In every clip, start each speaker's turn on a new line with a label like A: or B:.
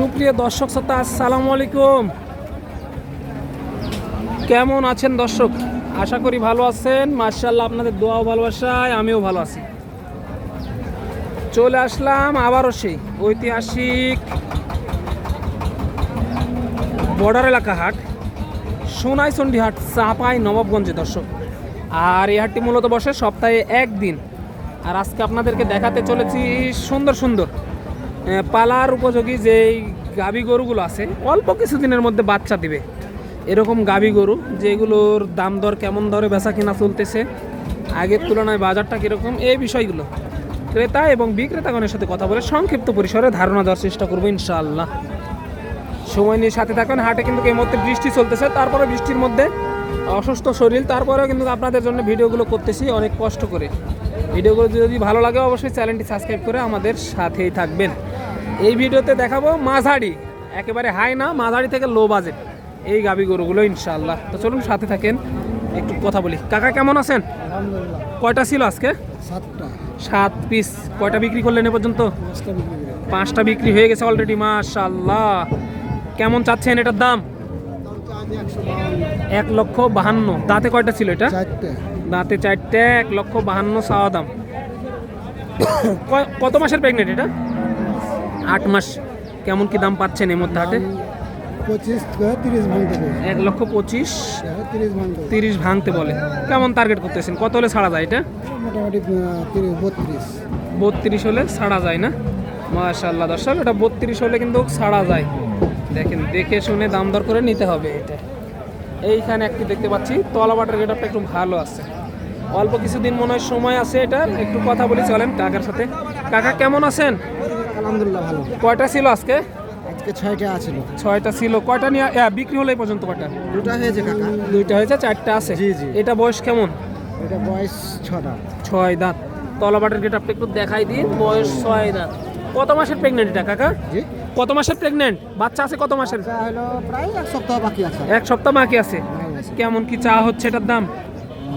A: সুপ্রিয় দর্শক শ্রোতা, আসসালামু আলাইকুম। কেমন আছেন দর্শক? আশা করি ভালো আছেন। মার্শাল্লাহ আপনাদের দোয়াও ভালোবাসায় আমিও ভালো আছি। চলে আসলাম আবারও সেই ঐতিহাসিক বর্ডার এলাকা হাট, সোনাইচন্ডী হাট, চাপাই, নবাবগঞ্জে দর্শক। আর এই হাটটি মূলত বসে সপ্তাহে একদিন। আর আজকে আপনাদেরকে দেখাতে চলেছি সুন্দর সুন্দর পালার উপযোগী যেই গাভী গরুগুলো আছে, অল্প কিছুদিনের মধ্যে বাচ্চা দিবে। এরকম গাভী গরু, যেগুলোর দাম দর কেমন দরে বেচা কিনা চলতেছে, আগের তুলনায় বাজারটা কীরকম, এই বিষয়গুলো ক্রেতা এবং বিক্রেতাগণের সাথে কথা বলে সংক্ষিপ্ত পরিসরে ধারণা দেওয়ার চেষ্টা করব ইনশাআল্লাহ। সময় নিয়ে সাথে থাকুন, হাটে কিন্তু এই মুহূর্তে বৃষ্টি চলতেছে তারপরে বৃষ্টির মধ্যে অসুস্থ শরীর, তারপরেও কিন্তু আপনাদের জন্য ভিডিওগুলো করতেছি অনেক কষ্ট করে। ভিডিওগুলো যদি ভালো লাগে অবশ্যই চ্যানেলটি সাবস্ক্রাইব করে আমাদের সাথেই থাকবেন। এই ভিডিওতে দেখাবো মাঝারি। একেবারে হাই না মাঝারি থেকে লো বাজেট এই গাবি গরুগুলো ইনশাল্লাহ তো চলুন সাথে থাকেন একটু কথা বলি। কাকা কেমন আছেন? কয়টা ছিল আজকে?
B: সাতটা।
A: সাত পিস কয়টা বিক্রি করলেন এ পর্যন্ত?
B: পাঁচটা বিক্রি
A: হয়ে গেছে অলরেডি মাশাল্লাহ কেমন চাচ্ছেন এটার দাম? এক লক্ষ বাহান্ন। দাঁতে কয়টা ছিল এটা? দাঁতে চারটে এক লক্ষ বাহান্ন চাওয়া দাম। কত মাসের প্রেগনেন্ট এটা? আট মাস কেমন কি দাম পাচ্ছেন এর মধ্যে হাটে?
B: পঁচিশ তিরিশ ভাঙতে
A: এক লক্ষ পঁচিশ
B: তিরিশ ভাঙতে
A: তিরিশ ভাঙতে বলে। কেমন টার্গেট করতেছেন? কত হলে ছাড়া যায় এটা?
B: মোটামুটি বত্রিশ।
A: বত্রিশ হলে ছাড়া যায় না? মাশাল্লাহ দর্শক এটা বত্রিশ হলে কিন্তু ছাড়া যায়। দেখেন দেখে শুনে দাম দর করে নিতে হবে এটা। এইখানে একটি দেখতে পাচ্ছি তলাবাটার গেটআপটা একটু ভালো আছে। অল্প কিছুদিন মনে হয় সময় আছে এটার একটু কথা বলি চলেন কাকার সাথে। কাকা কেমন আছেন?
B: আলহামদুলিল্লাহ ভালো।
A: কয়টা ছিল আজকে?
B: আজকে ছয়টা আছিল
A: ছয়টা ছিল। কয়টা নিয়ে বিক্রি হলো এই পর্যন্ত কয়টা?
B: দুটা হয়েছে কাকা।
A: দুইটা হয়েছে চারটা আছে?
B: জি, জি।
A: এটা বয়স কেমন?
B: এটা বয়স ছটা।
A: ছয় দাঁত। তলাবাটের গেটআপটা একটু দেখাই দিন বয়স ছয় দাঁত। কত মাসের প্রেগনেন্ট এটা কাকা?
B: জি।
A: কত মাসের প্রেগনেন্ট বাচ্চা আছে কত মাসের?
B: প্রায় এক সপ্তাহ বাকি আছে।
A: এক সপ্তাহ বাকি আছে। কেমন কি চা হচ্ছে এটার দাম?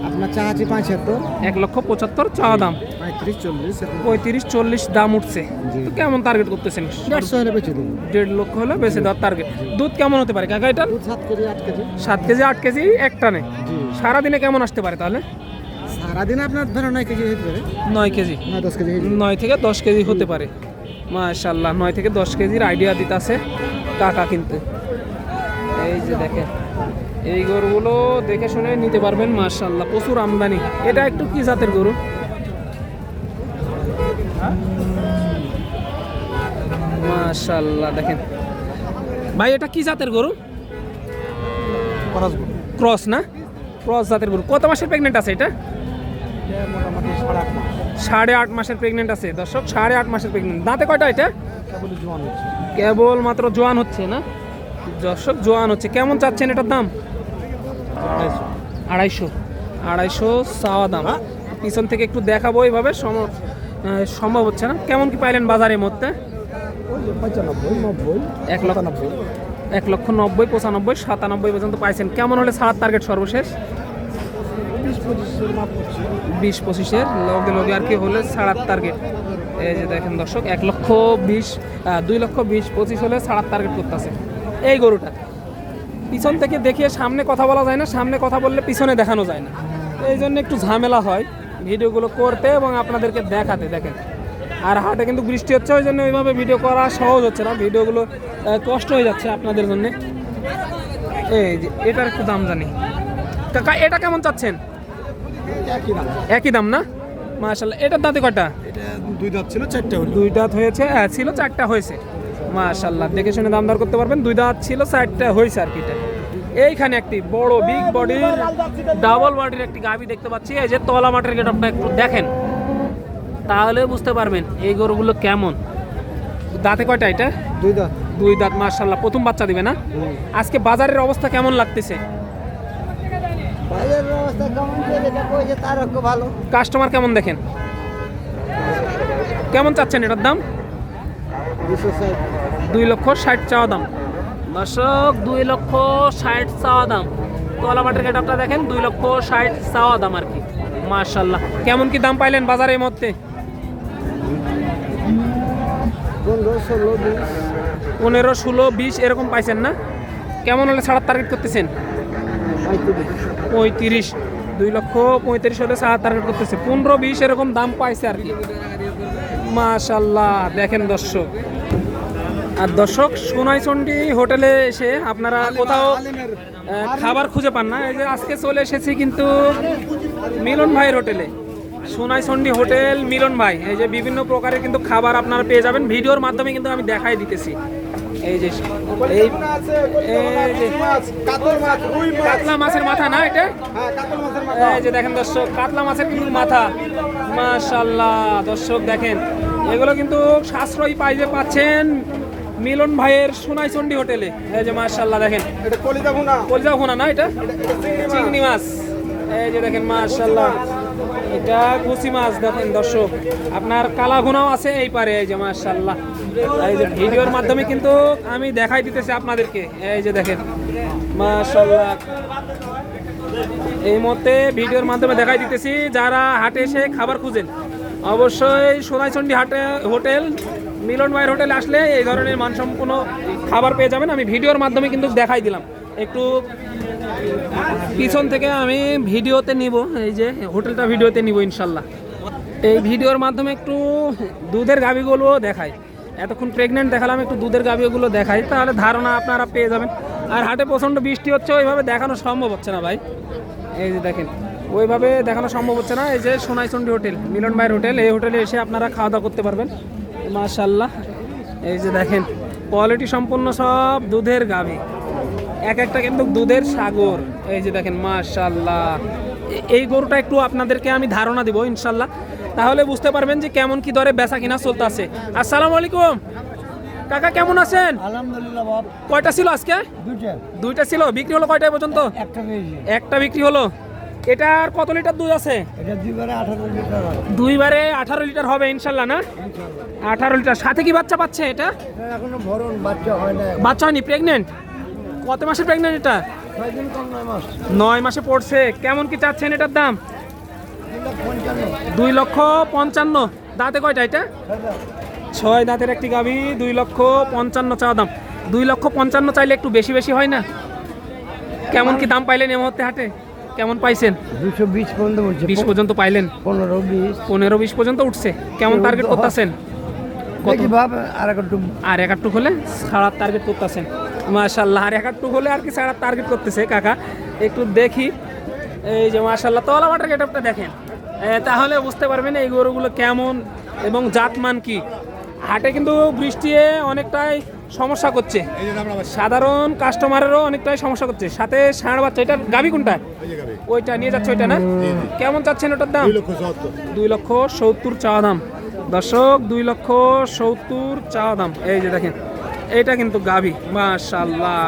B: আপনার চা আছে পঁচাত্তর
A: এক লক্ষ পঁচাত্তর চা দাম।
B: পঁয়ত্রিশ চল্লিশ
A: পঁয়ত্রিশ চল্লিশ দাম উঠছে। কেমন টার্গেট করতেছেন?
B: দেড়শো হলে বেঁচে দেবো।
A: দেড় লক্ষ হলে বেশি দেওয়ার টার্গেট দুধ কেমন হতে পারে? কাকা এটা
B: সাত কেজি আট কেজি।
A: সাত কেজি আট কেজি এক টানে। সারাদিনে কেমন আসতে পারে তাহলে?
B: সারাদিন আপনার ধরো নয় কেজি হতে পারে।
A: নয় কেজি।
B: নয় দশ কেজি
A: নয় থেকে দশ কেজি হতে পারে। মাশাল্লাহ নয় থেকে দশ কেজির আইডিয়া দিতেছে কাকা কিন্তু। এই যে দেখেন। এই গরুগুলো দেখে শুনে নিতে পারবেন মাশাল্লাহ প্রচুর আমদানি। এটা একটু কি জাতের গরু? মাশাল্লাহ দেখেন। ভাই এটা কি জাতের গরু? ক্রস না? ক্রস জাতের গরু। কত মাসের প্রেগনেন্ট আছে এটা?
B: সাড়ে আট
A: মাসের প্রেগনেন্ট আছে। দর্শক সাড়ে আট মাসের প্রেগনেন্ট দাঁতে কয়টা এটা? কেবল মাত্র জোয়ান হচ্ছে না? দর্শক জোয়ান হচ্ছে। কেমন চাচ্ছেন এটার দাম? আড়াইশো। আড়াইশো। চাওয়া দাম। পিছন থেকে একটু দেখাবো এইভাবে সম- সম্ভব হচ্ছে না। কেমন কি পাইলেন বাজারের মধ্যে এক লক্ষ এক লক্ষ নব্বই পঁচানব্বই সাতানব্বই পর্যন্ত পাইছেন। কেমন হলে ছাড়ার টার্গেট সর্বশেষ?
B: বিশ পঁচিশের
A: লগে লগে আর কি হলে ছাড়ার টার্গেট এই যে দেখেন দর্শক এক লক্ষ বিশ দুই লক্ষ বিশ পঁচিশ হলে ছাড়ার টার্গেট করতেছে। এই গরুটা। পিছন থেকে দেখিয়ে সামনে কথা বলা যায় না সামনে কথা বললে পিছনে দেখানো যায় না। এই জন্য একটু ঝামেলা হয় ভিডিওগুলো করতে এবং আপনাদেরকে দেখাতে দেখেন। আর হাটে কিন্তু বৃষ্টি হচ্ছে ওই জন্য ওইভাবে ভিডিও করা সহজ হচ্ছে না। ভিডিওগুলো কষ্ট হয়ে যাচ্ছে আপনাদের জন্য। এই যে এটার একটু দাম জানি। কাকা এটা কেমন চাচ্ছেন?
B: একই দাম।
A: না? মাশাল্লাহ এটার দাঁতে কটা
B: এটা দুই দাঁত ছিল চারটে
A: দুই দাঁত হয়েছে হ্যাঁ ছিল চারটা হয়েছে। মাশাল্লাহ দেখে শুনে দাম দর করতে পারবেন। দুই দাঁত ছিল চারটা হয়েছে আর কি এইখানে একটি বড় বিগ বডির ডাবল বডির একটি গাভি দেখতে পাচ্ছি। এই যে তলা মাঠের গেটআপটা একটু দেখেন। তাহলে বুঝতে পারবেন এই গরুগুলো কেমন। দাঁতে কয়টা এটা?
B: দুই দাঁত।
A: দুই দাঁত মাশাল্লাহ প্রথম বাচ্চা দিবে না? আজকে বাজারের অবস্থা কেমন লাগতেছে? কাস্টমার কেমন দেখেন? কেমন চাচ্ছেন এটার দাম? দুই লক্ষ ষাট চাওয়া দাম। দর্শক দুই লক্ষ ষাট চাওয়া দাম। তোলা মাঠের গেটআপটা দেখেন দুই লক্ষ ষাট চাওয়া দাম আর কি। মার্শাল্লাহ কেমন কি দাম পাইলেন বাজারে এই মধ্যে
B: পনেরো ষোলো বিশ।
A: পনেরো ষোলো বিশ এরকম পাইছেন না? কেমন হলে ছাড়ার টার্গেট করতেছেন? পঁয়ত্রিশ। দুই লক্ষ পঁয়ত্রিশ হলে ছাড়ার টার্গেট করতেছে। পনেরো বিশ এরকম দাম পাইছে আর কি। মাশাল্লাহ দেখেন দর্শক আর দর্শক সোনাইচন্ডি হোটেলে এসে আপনারা কোথাও খাবার খুঁজে পান না। এই যে আজকে চলে এসেছি কিন্তু মিলন ভাইয়ের হোটেলে। সোনাইচন্ডি হোটেল মিলন ভাই এই যে বিভিন্ন প্রকারের কিন্তু খাবার আপনারা পেয়ে যাবেন। ভিডিওর মাধ্যমে কিন্তু আমি দেখাই দিতেছি। এই যে এই
B: কাতল মাছ রুই মাছ
A: কাতলা মাছের মাথা না এটা?
B: হ্যাঁ কাতল মাছের মাথা
A: এই যে দেখেন দর্শক কাতলা মাছের কিন্তু মাথা। মাশাল্লাহ দর্শক দেখেন। এগুলো কিন্তু সাশ্রয়ী পাইজে পাচ্ছেন মিলন ভাইয়ের সোনাইচন্ডি হোটেলে। এই যে মাশাল্লাহ দেখেন।
B: এটা কলিজা ভুনা।
A: কলজা ভোনা না এটা? চিংড়ি মাছ। এই যে দেখেন মাশাল্লাহ এটা কুচি মাছ দেখেন দর্শক। আপনার কালা ঘুনাও আছে এই পারে এই যে মাশাল্লাহ এই যে ভিডিওর মাধ্যমে কিন্তু আমি দেখাই দিতেছি আপনাদেরকে। এই যে দেখেন। মাশাল্লাহ এই মুহূর্তে ভিডিওর মাধ্যমে দেখাই দিতেছি যারা হাটে এসে খাবার খুঁজেন অবশ্যই সোনাইচন্ডী হাটে হোটেল মিলন ভাইয়ের হোটেলে আসলে এই ধরনের মানসম্পন্ন খাবার পেয়ে যাবেন। আমি ভিডিওর মাধ্যমে কিন্তু দেখাই দিলাম। একটু পিছন থেকে আমি ভিডিওতে নিব, এই যে হোটেলটা ভিডিওতে নিব ইনশাল্লাহ। এই ভিডিওর মাধ্যমে একটু দুধের গাভিগুলো দেখাই। এতক্ষণ প্রেগনেন্ট দেখালাম, একটু দুধের গাভিগুলো দেখাই। তাহলে ধারণা আপনারা পেয়ে যাবেন। আর হাটে প্রচণ্ড বৃষ্টি হচ্ছে, ওইভাবে দেখানো সম্ভব হচ্ছে না ভাই। এই যে দেখেন, ওইভাবে দেখানো সম্ভব হচ্ছে না। এই যে সোনাইচন্ডী হোটেল, মিলন ভাইয়ের হোটেল, এই হোটেলে এসে আপনারা খাওয়া দাওয়া করতে পারবেন। মাশাল্লাহ। এই যে দেখেন কোয়ালিটি সম্পন্ন সব দুধের গাভি এক একটা কিন্তু দুধের সাগর। এই যে দেখেন মাশাল্লাহ। এই গরুটা একটু আপনাদেরকে আমি ধারণা দিব ইনশাল্লাহ। তাহলে বুঝতে পারবেন যে কেমন কি দরে বেচা কিনা চলতে আছে আসসালামু আলাইকুম। কাকা কেমন আছেন?
B: আলহামদুলিল্লাহ
A: কয়টা ছিল আজকে?
B: দুইটা।
A: ছিল বিক্রি হলো কয়টা পর্যন্ত?
B: একটা
A: বিক্রি হলো? এটার কত লিটার দুধ আছে?
B: দুইবারে আঠারো লিটার
A: হবে। ইনশাল্লাহ না? আঠারো লিটার। সাথে কি বাচ্চা পাচ্ছে এটা?
B: এটা বাচ্চা হয়
A: হয়নি প্রেগনেন্ট কত মাসের প্রেগনেন্ট এটা?
B: নয় মাসে।
A: পড়ছে। কেমন কি চাচ্ছেন এটার দাম? দুই লক্ষ পঞ্চান্ন। দাঁতে কয়টা এটা? ছয় দাঁতের একটি গাভি দুই লক্ষ পঞ্চান্ন চাওয়া দাম। দুই লক্ষ পঞ্চান্ন চাইলে একটু বেশি বেশি হয় না? কেমন কি দাম পাইলেন এই মুহূর্তে হাটে? কেমন পাইছেন?
B: দুশো বিশ পর্যন্ত বলছে
A: বিশ পর্যন্ত পাইলেন?
B: পনেরো বিশ।
A: পনেরো বিশ পর্যন্ত উঠছে। কেমন টার্গেট করতেছেন? কত?
B: ভাব আর একটু
A: আর হলে ছাড়ার টার্গেট করতেছেন। মাশাল্লাহ আর এক আটটু হলে আর কি ছাড়ার টার্গেট করতেছে কাকা। একটু দেখি। এই যে মাশাল্লাহ তলা বাটার গেটআপটা দেখেন। তাহলে বুঝতে পারবেন এই গরুগুলো কেমন এবং জাতমান কি। হাটে কিন্তু বৃষ্টি অনেকটাই সমস্যা করছে। সাধারণ কাস্টমারেরও অনেকটাই সমস্যা করছে। সাথে ষাঁড় বাচ্চা এটা গাবি কোনটা? ওইটা নিয়ে যাচ্ছে ওইটা না? কেমন চাচ্ছেন ওটার দাম? দুই লক্ষ সত্তর চাওয়া দাম। দর্শক দুই লক্ষ সত্তর চাওয়া দাম। এই যে দেখেন এটা কিন্তু গাভি মাশাল্লাহ